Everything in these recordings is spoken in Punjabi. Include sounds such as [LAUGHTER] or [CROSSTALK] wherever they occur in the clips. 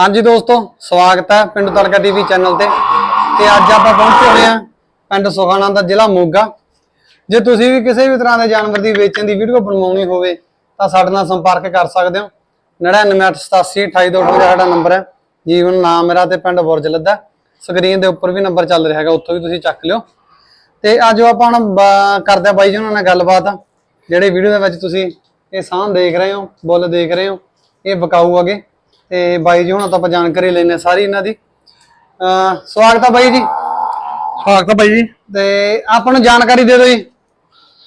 ਹਾਂਜੀ ਦੋਸਤੋ, ਸਵਾਗਤ ਹੈ ਪਿੰਡ ਤੜਕਾ ਟੀਵੀ ਚੈਨਲ ਤੇ। ਤੇ ਅੱਜ ਆਪਾਂ ਪਹੁੰਚੇ ਹੋਏ ਹਾਂ ਪਿੰਡ ਸੁਖਾਣਾ ਦਾ ਜ਼ਿਲ੍ਹਾ ਮੋਗਾ। ਜੇ ਤੁਸੀਂ ਵੀ ਕਿਸੇ ਵੀ ਤਰ੍ਹਾਂ ਦੇ ਜਾਨਵਰ ਦੀ ਵੇਚਣ ਦੀ ਵੀਡੀਓ ਬਣਵਾਉਣੀ ਹੋਵੇ, ਤਾਂ ਸਾਡੇ ਨਾਲ ਸੰਪਰਕ ਕਰ ਸਕਦੇ ਹੋ। 9988828258 ਸਾਡਾ ਨੰਬਰ ਹੈ। ਜੀਵਨ ਨਾਮ ਮੇਰਾ ਤੇ ਪਿੰਡ ਬੁਰਜ ਲੱਦਾ। ਸਕਰੀਨ ਦੇ ਉੱਪਰ ਵੀ ਨੰਬਰ ਚੱਲ ਰਿਹਾ ਹੈਗਾ, ਉੱਥੋਂ ਵੀ ਤੁਸੀਂ ਚੱਕ ਲਿਓ। ਤੇ ਅੱਜ ਆਪਾਂ ਹੁਣ ਬ- ਕਰਦੇ ਆ ਬਾਈ ਜੀ ਉਹਨਾਂ ਨਾਲ ਗੱਲਬਾਤ, ਜਿਹੜੇ ਵੀਡੀਓ ਦੇ ਵਿੱਚ ਤੁਸੀਂ ਇਹ ਸਾਹ ਦੇਖ ਰਹੇ ਹੋ, ਬੁੱਲ ਦੇਖ ਰਹੇ ਹੋ, ਇਹ ਬਕਾਊ ਹੈਗੇ ਤੇ ਬਾਈ ਜੀ ਹੁਣ ਤਾਂ ਆਪਾਂ ਜਾਣਕਾਰੀ ਲੈਣੇ ਸਾਰੀ ਇਹਨਾਂ ਦੀ। ਸਵਾਗਤ ਆ ਬਾਈ ਜੀ। ਸਵਾਗਤ ਆ ਬਾਈ ਜੀ। ਤੇ ਆਪਾਂ ਨੂੰ ਜਾਣਕਾਰੀ ਦੇ ਦਿਓ ਜੀ।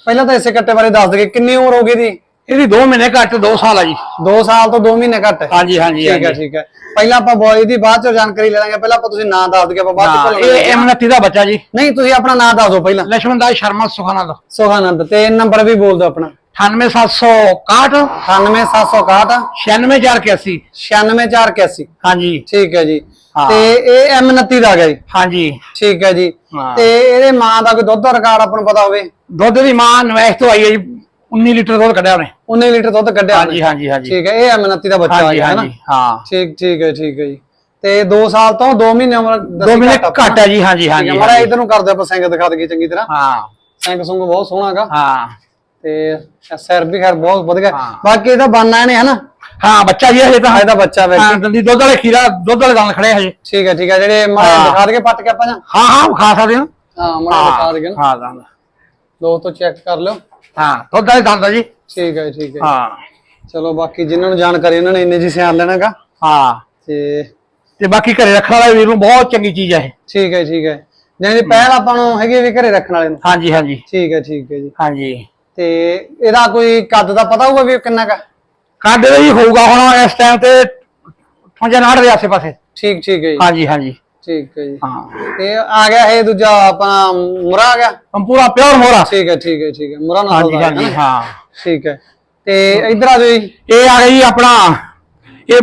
ਪਹਿਲਾਂ ਤਾਂ ਇਸੇ ਕੱਟੇ ਬਾਰੇ ਦੱਸ ਦਗੇ ਕਿੰਨੀ ਉਮਰ ਹੋ ਦੀ? ਇਹਦੀ 2 ਮਹੀਨੇ ਘੱਟ 2 ਸਾਲ ਆ ਜੀ। 2 ਸਾਲ ਤੋਂ 2 ਮਹੀਨੇ ਘੱਟ। ਹਾਂਜੀ ਹਾਂਜੀ ਠੀਕ ਹੈ ਠੀਕ ਹੈ ਪਹਿਲਾਂ ਆਪਾਂ ਬੋਏ ਦੀ ਬਾਅਦ ਚ ਜਾਣਕਾਰੀ ਲੈ ਲਾਂਗੇ। ਪਹਿਲਾਂ ਆਪਾਂ ਤੁਸੀਂ ਨਾਂ ਦੱਸ ਦਿਓ ਆਪਾਂ ਬਾਅਦ ਚ ਇਹ ਅਮਨਤੀ ਦਾ ਬੱਚਾ ਜੀ। ਨਹੀਂ ਤੁਸੀਂ ਆਪਣਾ ਨਾਂ ਦੱਸ ਦਿਓ ਪਹਿਲਾਂ। ਲక్ష్ਮਣ ਦਾ ਸ਼ਰਮਾ ਸੁਖਾਨੰਦ। ਸੁਖਾਨੰਦ ਤੇ ਨੰਬਰ ਵੀ ਬੋਲ ਦਿਓ ਆਪਣਾ। 98761 98761 96481 96481 ਹਾਂਜੀ। ਠੀਕ ਹੈ ਜੀ। ਹਾਂ। ਤੇ ਇਹ M29 ਦਾ ਗਿਆ ਜੀ। ਹਾਂਜੀ। ਠੀਕ ਹੈ ਜੀ। ਹਾਂ। ਤੇ ਇਹਦੇ ਮਾਂ ਦਾ ਕੋਈ ਦੁੱਧ ਦਾ ਰਿਕਾਰਡ ਆਪਾਂ ਨੂੰ ਪਤਾ ਹੋਵੇ? ਦੁੱਧ ਦੀ ਮਾਂ ਨਵੈਸ ਤੋਂ ਆਈ ਹੈ ਜੀ। 19 ਲੀਟਰ ਦੁੱਧ ਕੱਢਿਆ ਉਹਨੇ। 19 ਲੀਟਰ ਦੁੱਧ ਕੱਢਿਆ ਹਾਂਜੀ ਉਹਨੇ। ਹਾਂਜੀ ਹਾਂਜੀ ਠੀਕ ਹੈ ਇਹ M29 ਦਾ ਬੱਚਾ ਹਾਂਜੀ ਹੈ ਨਾ। ਹਾਂਜੀ ਹਾਂ। ਠੀਕ ਠੀਕ ਹੈ ਠੀਕ ਹੈ ਜੀ। ਤੇ 2 ਸਾਲ ਤੋਂ 2 ਮਹੀਨੇ ਉਮਰ ਦੱਸੀ 2 ਮਹੀਨੇ ਘੱਟ ਹੈ ਜੀ ਹਾਂਜੀ ਠੀਕ ਹੈ ਹਾਂਜੀ ਮਾੜਾ ਹਾਂਜੀ। ਇਧਰ ਨੂੰ ਕਰਦੇ ਆਪਾਂ ਸਿੰਘ ਦਿਖਾ ਦਈਏ ਚੰਗੀ ਤਰ੍ਹਾਂ। ਹਾਂ। ਸਿੰਘ ਸੁੰਗ ਬਹੁਤ ਸੋਹਣਾ ਹੈਗਾ। ਹਾਂ। ਤੇ ਸਿਰ ਵੀ ਖੈਰ ਬਹੁਤ ਵਧੀਆ। ਬਾਕੀ ਇਹਦਾ ਬਾਨਾ ਇਹਨੇ ਹਨਾ? ਹਾਂ ਬੱਚਾ ਜੀ ਹਜੇ ਤਾਂ ਇਹਦਾ ਬੱਚਾ ਵੈਸੇ ਹਾਂ। ਦੰਦੀ ਦੁੱਧ ਵਾਲੇ ਖੀਰਾ ਦੁੱਧ ਵਾਲੇ ਦੰਦ ਖੜੇ ਹਜੇ। ਠੀਕ ਹੈ ਠੀਕ ਹੈ ਜਿਹੜੇ ਹਾਂ। ਦਿਖਾ ਦਈਏ ਪੱਟ ਕੇ ਆਪਾਂ ਜਾਂ ਹਾਂ ਹਾਂ ਖਾ ਸਕਦੇ ਹੋ। ਹਾਂ ਮਾੜਾ ਦਿਖਾ ਨਾ। ਹਾਂ ਦੰਦ ਦੋਸਤੋ ਚੈੱਕ ਕਰ ਲਿਓ। ਹਾਂ ਦੁੱਧ ਵਾਲੇ ਦੰਦ ਜੀ। ਠੀਕ ਹੈ ਠੀਕ ਹੈ ਹਾਂ। ਚਲੋ ਬਾਕੀ ਜਿਨ੍ਹਾਂ ਨੂੰ ਜਾਣਕਾਰੀ ਉਹਨਾਂ ਨੇ ਇੰਨੇ ਜੀ ਸਿਆਣ ਲੈਣਾਗਾ ਹਾਂ। ਤੇ ਤੇ ਬਾਕੀ ਘਰੇ ਰੱਖਣ ਵਾਲੇ ਵੀਰ ਨੂੰ ਬਹੁਤ ਚੰਗੀ ਚੀਜ਼ ਹੈ ਇਹ। ਠੀਕ ਹੈ ਠੀਕ ਹੈ ਜਾਨੀ ਪਹਿਲ ਆਪਾਂ ਨੂੰ ਹੈਗੀ ਵੀ ਘਰੇ ਰੱਖਣ ਵਾਲੇ ਨੂੰ। ਹਾਂਜੀ ਹਾਂਜੀ। ਠੀਕ ਹੈ ਠੀਕ ਹੈ ਜੀ। ਹਾਂਜੀ। ਤੇ ਇਹਦਾ ਕੋਈ ਕੱਦ ਦਾ ਪਤਾ ਹੋਊਗਾ ਵੀ ਕਿੰਨਾ ਕਾ ਕਾਡੇ ਦਾ ਹੀ ਹੋਊਗਾ ਹੁਣ ਇਸ ਟਾਈਮ ਤੇ 59 ਦੇ ਆਸੇ ਪਾਸੇ। ਠੀਕ ਠੀਕ ਹੈ ਜੀ। ਹਾਂਜੀ ਹਾਂਜੀ। ਠੀਕ ਹੈ ਜੀ। ਹਾਂ। ਤੇ ਆ ਗਿਆ ਇਹ ਦੂਜਾ ਆਪਣਾ ਮੁਰਾ ਆ ਗਿਆ? ਹਮ ਪੂਰਾ ਪਿਓਰ ਮੋਰਾ ਠੀਕ ਹੈ ਠੀਕ ਹੈ ਠੀਕ ਹੈ। ਮੁਰਾ ਨਾਲ ਹਾਂਜੀ ਹਾਂਜੀ ਹਾਂ। ਠੀਕ ਹੈ। ਤੇ ਇਧਰ ਆ ਜੀ। ਇਹ ਆ ਗਈ ਆਪਣਾ ਇਹ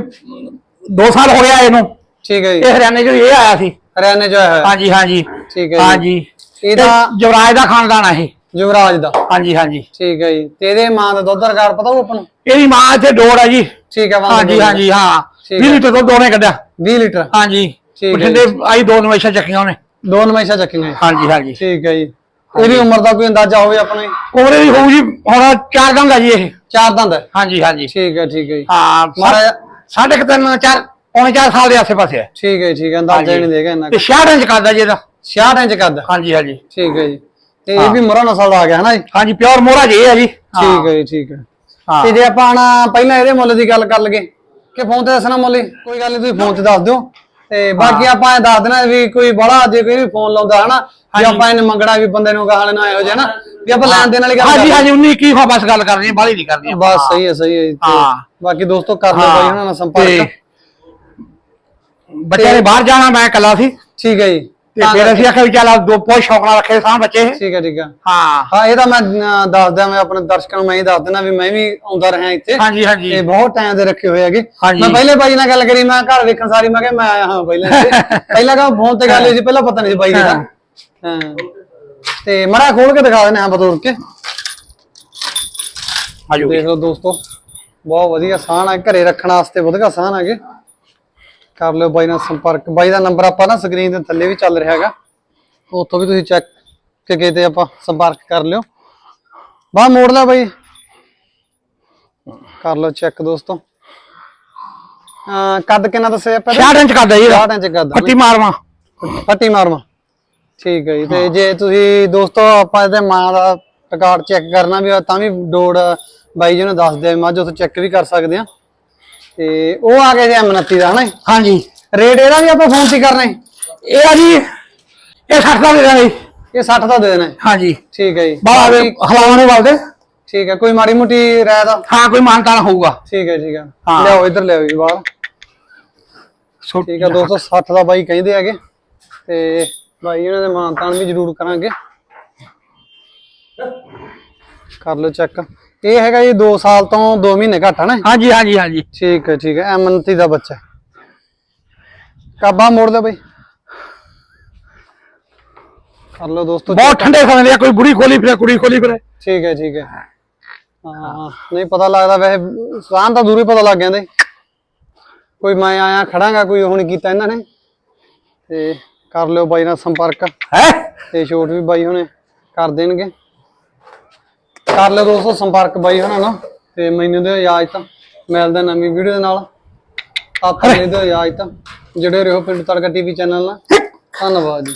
2 ਸਾਲ ਹੋ ਗਿਆ ਇਹਨੂੰ। ਠੀਕ ਹੈ ਜੀ। ਇਹ ਹਰਿਆਣੇ ਚੋਂ ਇਹ ਆਇਆ ਸੀ। ਹਰਿਆਣੇ ਚ ਆਇਆ ਹਾਂਜੀ ਹਾਂਜੀ। ਠੀਕ ਹੈ ਜੀ। ਹਾਂਜੀ। ਇਹਦਾ ਇਹ ਯੁਵਰਾਜ ਦਾ ਖਾਨਦਾਨ ਆ ਇਹ। ਯੁਵਰਾਜ ਦਾ। ਹਾਂਜੀ ਹਾਂਜੀ। ਠੀਕ ਹੈ ਜੀ। ਤੇ ਇਹਦੇ ਮਾਂ ਦਾ ਦੁੱਧ ਰਿਕਾਰਡ ਪਤਾ ਹੋਊ ਆਪਾਂ ਨੂੰ? ਇਹਦੀ ਮਾਂ ਇੱਥੇ ਡੋੜ ਆ ਜੀ। ਠੀਕ ਹੈ ਵਾਹ ਹਾਂਜੀ ਹਾਂਜੀ ਹਾਂ। ਠੀਕ 20 ਹੈ। ਲੀਟਰ ਦੁੱਧ ਉਹਨੇ ਕੱਢਿਆ। 20 ਲੀਟਰ। ਹਾਂਜੀ। ਠੀਕ ਬਠਿੰਡੇ ਆਈ ਦੋ ਨਵੇਸ਼ਾ ਚੱਕੀਆਂ ਉਹਨੇ। ਦੋ ਨਮੈਸ਼ਾ ਚੱਕੀਆਂ ਹਾਂਜੀ ਹਾਂਜੀ। ਠੀਕ ਹੈ ਜੀ। ਇਹਦੀ ਉਮਰ ਦਾ ਕੋਈ ਅੰਦਾਜ਼ਾ ਹੋਵੇ ਆਪਣੇ? ਉਮਰੇ ਦੀ ਹੋਊ ਜੀ ਹੁਣ ਚਾਰ ਦੰਦ ਆ ਜੀ ਇਹ। ਚਾਰ ਦੰਦ। ਹਾਂਜੀ ਹਾਂਜੀ। ਠੀਕ ਹੈ ਠੀਕ ਹੈ ਜੀ। ਹਾਂ ਸਾਢੇ ਕੁ ਤਿੰਨ ਚਾਰ ਪੌਣੇ ਚਾਰ ਸਾਲ ਦੇ ਆਸੇ ਪਾਸੇ ਹੈ ਠੀਕ ਹੈ ਠੀਕ ਹੈ। ਅੰਦਾਜ਼ਾ ਨਹੀਂ ਦੇਗਾ ਇੰਨਾ ਤੇ 66 ਇੰਚ ਕਰਦਾ ਜੀ ਇਹਦਾ। 66 ਇੰਚ ਕੱਦ। ਹਾਂਜੀ ਹਾਂਜੀ। ਠੀਕ ਹੈ ਜੀ। ਤੇ ਇਹ। ਵੀ ਮੁਰਾ ਨਸਲ ਦਾ ਆ ਗਿਆ ਹੈ ਨਾ ਜੀ? ਹਾਂਜੀ ਪਿਓਰ ਮੋਹਰਾ ਜੀ ਹੈ ਜੀ। ਠੀਕ ਹੈ। ਜੀ ਠੀਕ ਹੈ। ਹਾਂ। ਤੇ ਜੇ ਆਪਾਂ ਹੁਣ ਪਹਿਲਾਂ ਇਹਦੇ ਮੁੱਲ ਦੀ ਗੱਲ ਕਰ ਲਈਏ ਕਿ ਫੋਨ ਤੇ ਦੱਸਣਾ ਮੁੱਲ ਹੀ? ਕੋਈ ਗੱਲ ਨਹੀਂ ਤੁਸੀਂ ਫੋਨ ਤੇ ਦੱਸ ਦਿਓ। ਤੇ ਬਾਕੀ ਆਪਾਂ ਇਹ ਦੱਸ ਦੇਣਾ ਵੀ ਕੋਈ ਬੜਾ ਜੇ ਕੋਈ ਵੀ ਫੋਨ ਲਾਉਂਦਾ ਹਨਾ? ਜੇ ਆਪਾਂ ਇਹਨੇ ਮੰਗਣਾ ਵੀ ਬੰਦੇ ਨੂੰ ਗਾਲ ਨਾ ਇਹੋ ਜਿਹਾ ਨਾ ਵੀ ਆਪਾਂ ਲੈਣ ਦੇਣ ਵਾਲੀ ਗੱਲ ਹਾਂਜੀ ਹਾਂਜੀ 19 ਕੀ ਹੋ ਬਸ ਗੱਲ ਕਰਨੀ ਹੈ ਬਾਹਲੀ ਨਹੀਂ ਕਰਨੀ ਬਸ ਸਹੀ ਹੈ ਸਹੀ ਹੈ ਜੀ। ਤੇ ਹਾਂ। ਬਾਕੀ ਦੋਸਤੋ ਕਰ ਲਓ ਬਾਈ ਉਹਨਾਂ ਨਾਲ ਸੰਪਰਕ। ਬੱਚਿਆਂ ਨੇ ਬਾਹਰ ਜਾਣਾ ਮੈਂ ਇਕੱਲਾ ਸੀ। ਠੀਕ ਹੈ ਜੀ। ਤੇ ਫਿਰ ਅਸੀਂ ਆਖਿਆ ਵੀ ਚੱਲ ਦੋ ਬਹੁਤ ਸ਼ੌਕ ਨਾਲ ਰੱਖੇ ਸਾਂ ਬੱਚੇ। ਠੀਕ ਹੈ ਠੀਕ ਹੈ। ਹਾਂ। ਹਾਂ ਇਹ ਤਾਂ ਮੈਂ ਅਹ, ਦੱਸ ਦਿਆਂ ਮੈਂ ਆਪਣੇ ਦਰਸ਼ਕਾਂ ਨੂੰ ਮੈਂ ਹੀ ਦੱਸ ਦੇਣਾ ਵੀ ਮੈਂ ਵੀ ਆਉਂਦਾ ਰਿਹਾ ਇੱਥੇ। ਹਾਂਜੀ ਹਾਂਜੀ। ਤੇ ਬਹੁਤ ਟਾਈਮ ਦੇ ਰੱਖੇ ਹੋਏ ਹੈਗੇ। ਹਾਂਜੀ। ਮੈਂ ਪਹਿਲੇ ਬਾਈ ਨਾਲ ਗੱਲ ਕਰੀ ਮੈਂ ਘਰ ਵੇਖਣ ਸਾਰੀ ਮੈਂ ਕਿਹਾ ਮੈਂ ਆਇਆ ਹਾਂ ਪਹਿਲਾਂ ਇੱਥੇ। [LAUGHS] ਪਹਿਲਾਂ ਕਾ ਫੋਨ ਤੇ ਗੱਲ ਹੋਈ ਸੀ ਪਹਿਲਾਂ ਪਤਾ ਨਹੀਂ ਸੀ ਬਾਈ ਦਾ ਹਾਂ। ਤੇ ਮੜਾ ਖੋਲ ਕੇ ਦਿਖਾ ਦਿੰਦੇ ਹਾਂ ਬਤੌਰ ਕੇ। ਆਜੋ ਦੇਖ ਲਓ ਦੋਸਤੋ ਬਹੁਤ ਵਧੀਆ ਸਾਹਣ ਹੈ ਘਰੇ ਰੱਖਣ ਵਾਸਤੇ ਵਧੀਆ ਸਾਹਣ ਹੈਗੇ। ਕਰ ਲਿਓ ਬਾਈ ਨਾਲ ਸੰਪਰਕ। ਬਾਈ ਦਾ ਨੰਬਰ ਆਪਾਂ ਨਾ ਸਕਰੀਨ ਦੇ ਥੱਲੇ ਵੀ ਚੱਲ ਰਿਹਾ ਹੈਗਾ। ਉੱਥੋਂ ਵੀ ਤੁਸੀਂ ਚੈੱਕ ਕੇ ਕਿਤੇ ਆਪਾਂ ਸੰਪਰਕ ਕਰ ਲਿਓ। ਬਾਹ ਮੋੜ ਲੈ ਬਾਈ। ਕਰ ਲਓ ਚੈੱਕ ਦੋਸਤੋ। ਕੱਦ ਕਿੰਨਾ ਦੱਸਿਆ ਆਪਾਂ 66 ਇੰਚ ਕਰਦਾ ਜੀ ਇਹਦਾ। 60 ਇੰਚ ਕੱਦ ਪੱਟੀ ਮਾਰਵਾ। ਪੱਟੀ ਮਾਰਵਾ। ਠੀਕ ਹੈ ਜੀ ਤੇ ਜੇ ਤੁਸੀਂ ਦੋਸਤੋ ਆਪਾਂ ਇਹਦੇ ਮਾਂ ਦਾ ਰਿਕਾਰਡ ਚੈੱਕ ਕਰਨਾ ਵੀ ਤਾਂ ਵੀ ਡੋੜ ਬਾਈ ਜੀ ਨੇ ਦੱਸ ਦਿਆ ਮੱਝ ਉੱਥੇ ਚੈੱਕ ਵੀ ਕਰ ਸਕਦੇ ਆ ਤੇ ਉਹ ਆ ਗਿਆ ਜੀ M29 ਦਾ ਹਨਾ ਹਾਂਜੀ। ਰੇਟ ਇਹਦਾ ਵੀ ਆਪਾਂ ਫੋਨ ਤੇ ਕਰਨਾ। ਹੈ ਇਹ ਆ ਜੀ ਇਹ 60 ਦਾ ਦੇ ਦਾਂਗੇ ਜੀ। ਇਹ 60 ਦਾ ਦੇ ਦੇਣਾ ਹੈ ਹਾਂਜੀ। ਠੀਕ ਹੈ ਜੀ। ਬਾਹਰ ਹਲਾਉਣੇ ਵਾਲਦੇ ਠੀਕ ਹੈ ਕੋਈ ਮਾੜੀ ਮੋਟੀ ਰਾਇ ਦਾ ਹਾਂ ਕੋਈ ਮਾਨਤਾਨ ਹੋਊਗਾ। ਠੀਕ ਹੈ ਠੀਕ ਹੈ। ਹਾਂ। ਲਿਆਓ ਇੱਧਰ ਲਿਆਓ ਜੀ ਬਾਹਰ ਠੀਕ ਹੈ 260 ਦਾ ਬਾਈ ਕਹਿੰਦੇ ਹੈਗੇ। ਤੇ ਬਾਈ ਇਹਨਾਂ ਦੇ ਮਾਨਤਾਨ ਵੀ ਜ਼ਰੂਰ ਕਰਾਂਗੇ। ਕਰ ਲਓ ਚੈੱਕ। ਇਹ ਹੈਗਾ ਜੀ 2 ਸਾਲ ਤੋਂ 2 ਮਹੀਨੇ ਘੱਟ ਹੈ ਨਾ। ਹਾਂਜੀ ਹਾਂਜੀ ਹਾਂਜੀ। ਠੀਕ ਹੈ ਠੀਕ ਹੈ। ਐਮਨਤੀ ਦਾ ਬੱਚਾ ਕਾਬਾ ਮੋੜ ਲੈ ਬਾਈ। ਕਰ ਲਓ ਦੋਸਤੋ। ਬਹੁਤ ਠੰਡੇ ਸਮੇਂ ਦੇ ਆ, ਕੋਈ ਬੁੜੀ ਖੋਲੀ ਫਿਰੇ ਕੁੜੀ ਖੋਲੀ ਫਿਰੇ। ਠੀਕ ਹੈ ਠੀਕ ਹੈ। ਹਾਂ ਨਹੀਂ ਪਤਾ ਲੱਗਦਾ ਵੈਸੇ ਸਾਨ ਤਾਂ ਦੂਰੀ ਪਤਾ ਲੱਗ ਜਾਂਦੇ। ਕੋਈ ਮੈਂ ਆਇਆ ਖੜਾਂਗਾ ਕੋਈ ਨਹੀਂ ਕੀਤਾ ਇਹਨਾਂ ਨੇ। ਤੇ ਕਰ ਲਿਓ ਬਾਈ ਨਾਲ ਸੰਪਰਕ। ਹੈ? ਤੇ ਛੋਟ ਵੀ ਬਾਈ ਹੁਣੇ ਕਰ ਦੇਣਗੇ। ਕਰ ਲਿਓ ਦੋਸਤੋ ਸੰਪਰਕ ਬਾਈ ਹੁਣਾਂ ਨਾਲ ਤੇ ਮੈਨੂੰ ਦਿਓ ਇਜਾਜ਼ਤ ਮਿਲਦਾ ਨਵੀਂ ਵੀਡੀਓ ਦੇ ਨਾਲ ਤਾਂ ਤੁਹਾਨੂੰ ਦਿਓ ਇਜਾਜ਼ਤ ਜੁੜੇ ਰਹੋ ਪਿੰਡ ਤੜਕਾ ਟੀਵੀ ਚੈਨਲ ਨਾਲ। ਧੰਨਵਾਦ ਜੀ।